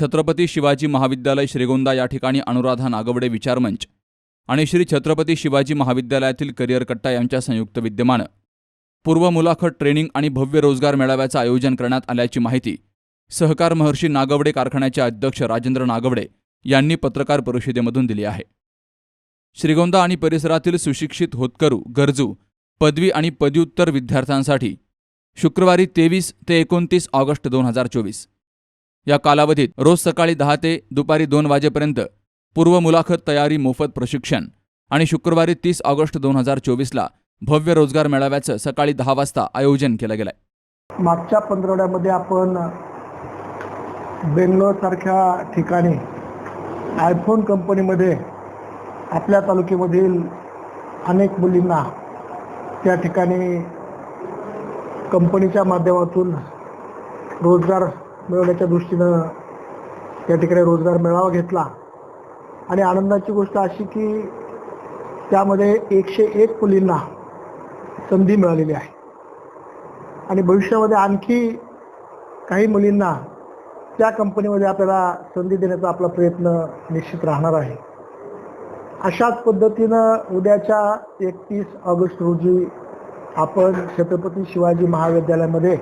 छत्रपती शिवाजी महाविद्यालय श्रीगोंदा या ठिकाणी अनुराधा नागवडे विचारमंच आणि श्री छत्रपती शिवाजी महाविद्यालयातील करिअर कट्टा यांच्या संयुक्त विद्यमानं. पूर्व मुलाखत ट्रेनिंग आणि भव्य रोजगार मेळाव्याचं आयोजन करण्यात आल्याची माहिती सहकार महर्षी नागवडे कारखान्याचे अध्यक्ष राजेंद्र नागवडे यांनी पत्रकार परिषदेमधून दिली आहे. श्रीगोंदा आणि परिसरातील सुशिक्षित होतकरू गरजू पदवी आणि पदव्युत्तर विद्यार्थ्यांसाठी शुक्रवारी तेवीस ते एकोणतीस ऑगस्ट दोन हजार चोवीस या कालावधीत रोज सकाळी दहा ते दुपारी दोन वाजेपर्यंत पूर्व मुलाखत तयारी मोफत प्रशिक्षण आणि शुक्रवारी तीस ऑगस्ट दोन हजार चोवीसला भव्य रोजगार मेळाव्याचं सकाळी दहा वाजता आयोजन केलं गेलंय. मागच्या पंधरवड्यामध्ये आपण बेंगलोरसारख्या ठिकाणी आयफोन कंपनीमध्ये आपल्या तालुक्यामधील अनेक मुलींना त्या ठिकाणी कंपनीच्या माध्यमातून रोजगार मिळवण्याच्या दृष्टीनं त्या ठिकाणी रोजगार मेळावा घेतला. आणि आनंदाची गोष्ट अशी की त्यामध्ये एकशे एक मुलींना संधी मिळालेली आहे. आणि भविष्यामध्ये आणखी काही मुलींना त्या कंपनीमध्ये आपल्याला संधी देण्याचा आपला प्रयत्न निश्चित राहणार आहे. अशाच पद्धतीनं उद्याच्या एकतीस ऑगस्ट रोजी आपण छत्रपती शिवाजी महाविद्यालयामध्ये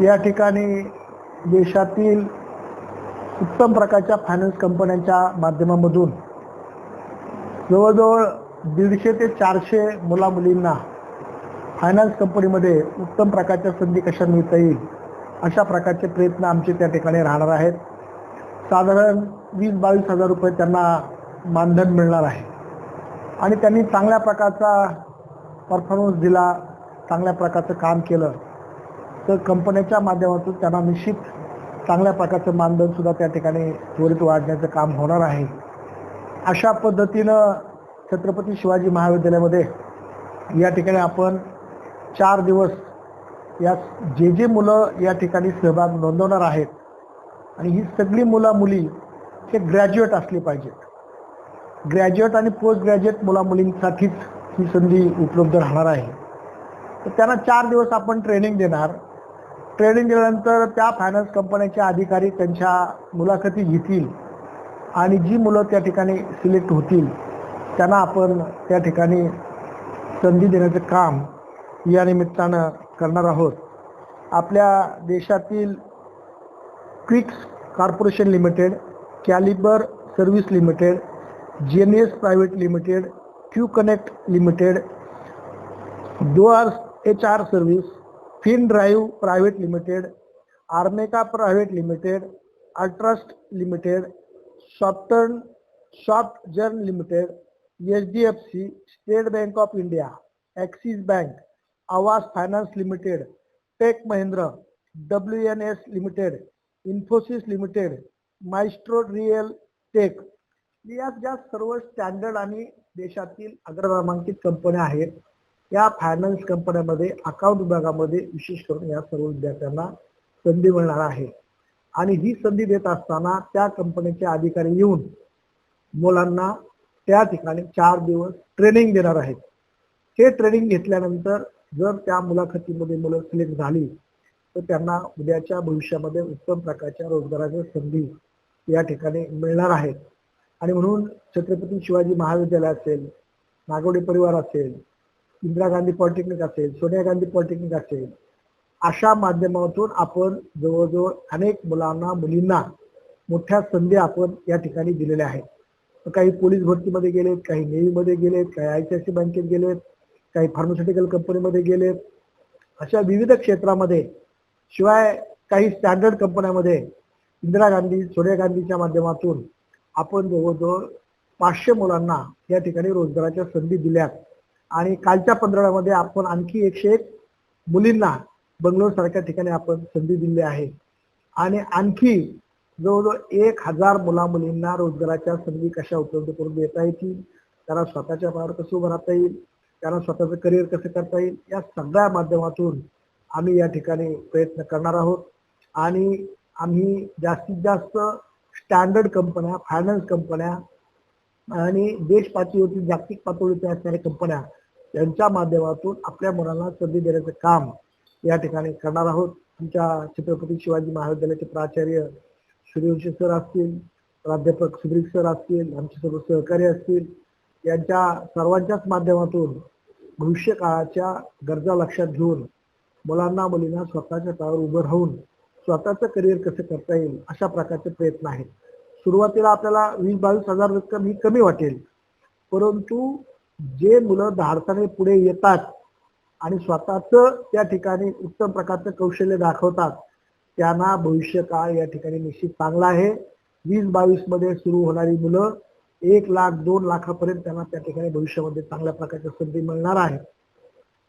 या ठिकाणी देशातील उत्तम प्रकारच्या फायनान्स कंपन्यांच्या माध्यमामधून जवळजवळ दीडशे ते चारशे मुला मुलींना फायनान्स कंपनीमध्ये उत्तम प्रकारच्या संधी कशा मिळता येईल अशा प्रकारचे प्रयत्न आमचे त्या ठिकाणी राहणार आहेत. साधारण वीस बावीस हजार रुपये त्यांना मानधन मिळणार आहे. आणि त्यांनी चांगल्या प्रकारचा परफॉर्मन्स दिला चांगल्या प्रकारचं काम केलं. तर कंपन्याच्या माध्यमातून त्यांना निश्चित चांगल्या प्रकारचं मानधन सुद्धा त्या ठिकाणी त्वरित वाढण्याचं काम होणार आहे. अशा पद्धतीनं छत्रपती शिवाजी महाविद्यालयामध्ये या ठिकाणी आपण चार दिवस या जे जे मुलं या ठिकाणी सहभाग नोंदवणार आहेत आणि ही सगळी मुला मुली हे ग्रॅज्युएट असली पाहिजेत. ग्रॅज्युएट आणि पोस्ट ग्रॅज्युएट मुला मुलींसाठीच ही संधी उपलब्ध राहणार आहे. तर त्यांना चार दिवस आपण ट्रेनिंग देणार. ट्रेनिंग दिल्यानंतर त्या फायनान्स कंपन्याचे अधिकारी त्यांच्या मुलाखती घेतील आणि जी मुलं त्या ठिकाणी सिलेक्ट होतील त्यांना आपण त्या ठिकाणी संधी देण्याचं काम या निमित्तानं करणार आहोत. आपल्या देशातील Quess corporation limited caliber service limited G N S private limited Q connect limited Duars H R service fin drive private limited Armeka private limited Altrust limited softjourn softjourn limited H D F C State Bank of India Axis Bank Aavas finance limited tech Mahindra W N S limited Infosys limited maestro real tech. या ज्या सर्व standard आणि देशातील अग्रक्रमांकित कंपन्या आहेत या finance कंपन्यामध्ये account विभागामध्ये विशेष करून या सर्व विद्यार्थ्यांना संधी मिळणार आहे. आणि ही संधी देत असताना त्या कंपनीचे अधिकारी येऊन मुलांना त्या ठिकाणी चार दिवस ट्रेनिंग देणार आहेत. हे ट्रेनिंग घेतल्यानंतर जर त्या मुलाखतीमध्ये मुलं सिलेक्ट झाली तर त्यांना उद्याच्या भविष्यामध्ये उत्तम प्रकारच्या रोजगाराच्या संधी या ठिकाणी मिळणार आहेत. आणि म्हणून छत्रपती शिवाजी महाविद्यालय असेल नागवडे परिवार असेल इंदिरा गांधी पॉलिटेक्निक असेल सोनिया गांधी पॉलिटेक्निक असेल अशा माध्यमातून आपण जवळजवळ अनेक मुलांना मुलींना मोठ्या संधी आपण या ठिकाणी दिलेल्या आहेत. काही पोलीस भरतीमध्ये गेलेत काही नेव्हीमध्ये गेलेत काही आय सी आय सी बँकेत गेलेत काही फार्मास्युटिकल कंपनीमध्ये गेलेत. अशा विविध क्षेत्रामध्ये शिवाय काही स्टँडर्ड कंपन्यामध्ये इंदिरा गांधी सोनिया गांधीच्या माध्यमातून आपण जवळजवळ पाचशे मुलांना या ठिकाणी रोजगाराच्या संधी दिल्यात. आणि कालच्या पंधरवड्यामध्ये आपण आणखी एकशे एक मुलींना बंगलोर सारख्या ठिकाणी आपण संधी दिली आहे. आणि आणखी जवळजवळ एक हजार मुला मुलींना रोजगाराच्या संधी कशा उपलब्ध करून देता येतील त्यांना स्वतःच्या पायावर कसं उभं राहता येईल त्यांना स्वतःचं करिअर कसं करता येईल या सगळ्या माध्यमातून आम्ही या ठिकाणी प्रयत्न करणार आहोत. आणि आम्ही जास्तीत जास्त स्टँडर्ड कंपन्या फायनान्स कंपन्या आणि देश पातळीवरती जागतिक पातळीवरती असणाऱ्या कंपन्या यांच्या माध्यमातून आपल्या मुलांना संधी देण्याचं काम या ठिकाणी करणार आहोत. आमच्या छत्रपती शिवाजी महाविद्यालयाचे प्राचार्य सूर्यवंशी सर असतील प्राध्यापक सुब्रिक सर असतील आमचे सर्व सहकारी असतील यांच्या सर्वांच्याच माध्यमातून भविष्य काळाच्या गरजा लक्षात घेऊन मुलांना मुलींना स्वतःच्या पायावर उभं राहून स्वतःचं करिअर कसं करता येईल अशा प्रकारचे प्रयत्न आहेत. सुरुवातीला आपल्याला वीस बावीस हजार रक्कम ही कमी वाटेल. परंतु जे मुलं धाडसाने पुढे येतात आणि स्वतःच त्या ठिकाणी उत्तम प्रकारचं कौशल्य दाखवतात त्यांना भविष्य काळ या ठिकाणी निश्चित चांगला आहे. वीस बावीसमध्ये सुरू होणारी मुलं एक लाख दोन लाखापर्यंत त्यांना त्या ठिकाणी भविष्यामध्ये चांगल्या प्रकारच्या संधी मिळणार आहे.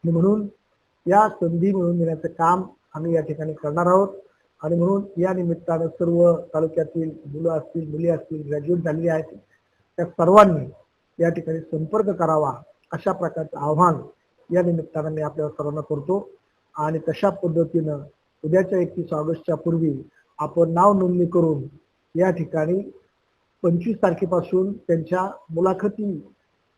म्हणून या संधी मिळवून देण्याचं काम आम्ही या ठिकाणी करणार आहोत. आणि म्हणून या निमित्तानं सर्व तालुक्यातील मुलं असतील मुली असतील ग्रॅज्युएट झालेली आहेत त्या सर्वांनी या ठिकाणी संपर्क करावा अशा प्रकारचं आव्हान या निमित्तानं मी आपल्या सर्वांना करतो. आणि तशा पद्धतीनं उद्याच्या एकतीस ऑगस्टच्या पूर्वी आपण नाव नोंदणी करून या ठिकाणी पंचवीस तारखेपासून त्यांच्या मुलाखती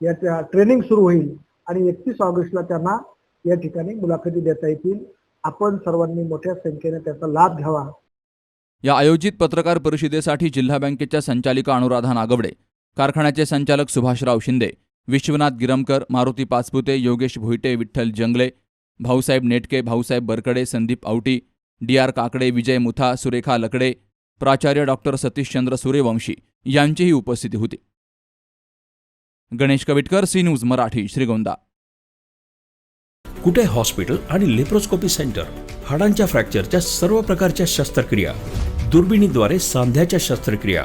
याच्या ट्रेनिंग सुरू होईल आणि एकतीस ऑगस्टला त्यांना या ठिकाणी मुलाखती देता येतील. आपण सर्वांनी मोठ्या संख्येने त्याचा लाभ घ्यावा. या आयोजित पत्रकार परिषदेसाठी जिल्हा बँकेच्या संचालिका अनुराधा नागवडे कारखान्याचे संचालक सुभाषराव शिंदे विश्वनाथ गिरमकर मारुती पाचपुते योगेश भोईटे विठ्ठल जंगले भाऊसाहेब नेटके भाऊसाहेब बरकडे संदीप आवटी डी आर काकडे विजय मुथा सुरेखा लकडे प्राचार्य डॉक्टर सतीशचंद्र सूर्यवंशी यांचीही उपस्थिती होती. Ganesh Kavitkar C news Marathi Shrigonda. Kute hospital आणि लेप्रोस्कोपी सेंटर? हाडांच्या फ्रॅक्चरच्या सर्व प्रकारच्या शस्त्रक्रिया दुर्बिणीद्वारे सांध्याच्या शस्त्रक्रिया